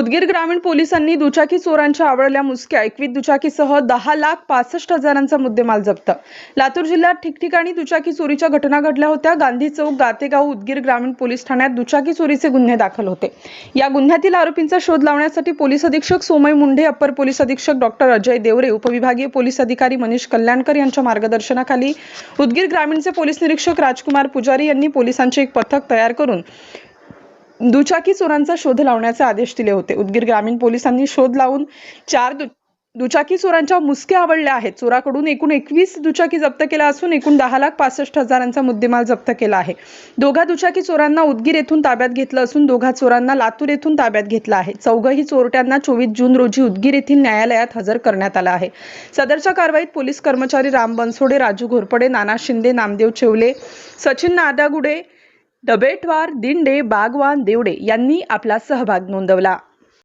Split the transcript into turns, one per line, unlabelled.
उदगीर ग्रामीण पोलिसांनी दुचाकी चोरांच्या आवडल्या मुसक्या एकवीस दुचाकीसह दहा लाख पासष्ट हजारांचा मुद्देमाल जप्त. लातूर जिल्ह्यात ठिकठिकाणी दुचाकी चोरीच्या घटना घडल्या होत्या. गांधी चौक गातेगाव उदगीर ग्रामीण पोलीस ठाण्यात दुचाकी चोरीचे गुन्हे दाखल होते. या गुन्ह्यातील आरोपींचा शोध लावण्यासाठी पोलीस अधीक्षक सोमय मुंढे अप्पर पोलीस अधीक्षक डॉक्टर अजय देवरे उपविभागीय पोलीस अधिकारी मनीष कल्याणकर यांच्या मार्गदर्शनाखाली उदगीर ग्रामीणचे पोलीस निरीक्षक राजकुमार पुजारी यांनी पोलिसांचे एक पथक तयार करून दुचाकी चोरांचा शोध लावण्याचे आदेश दिले होते. उदगीर ग्रामीण पोलिसांनी शोध लावून चार दु दुचाकी चोरांच्या मुसक्या आवडल्या आहेत. चोराकडून एकूण एकवीस दुचाकी जप्त केल्या असून एकूण दहा लाख पासष्ट हजारांचा मुद्देमाल जप्त केला आहे. दोघा दुचाकी चोरांना उदगीर येथून ताब्यात घेतलं असून दोघा चोरांना लातूर येथून ताब्यात घेतलं आहे. चौघही चोरट्यांना चोवीस जून रोजी उदगीर येथील न्यायालयात हजर करण्यात आलं आहे. सदरच्या कारवाईत पोलीस कर्मचारी राम बनसोडे राजू घोरपडे नाना शिंदे नामदेव चेवले सचिन नादागुडे डबेटवार दिंडे बागवान देवडे यांनी आपला सहभाग नोंदवला.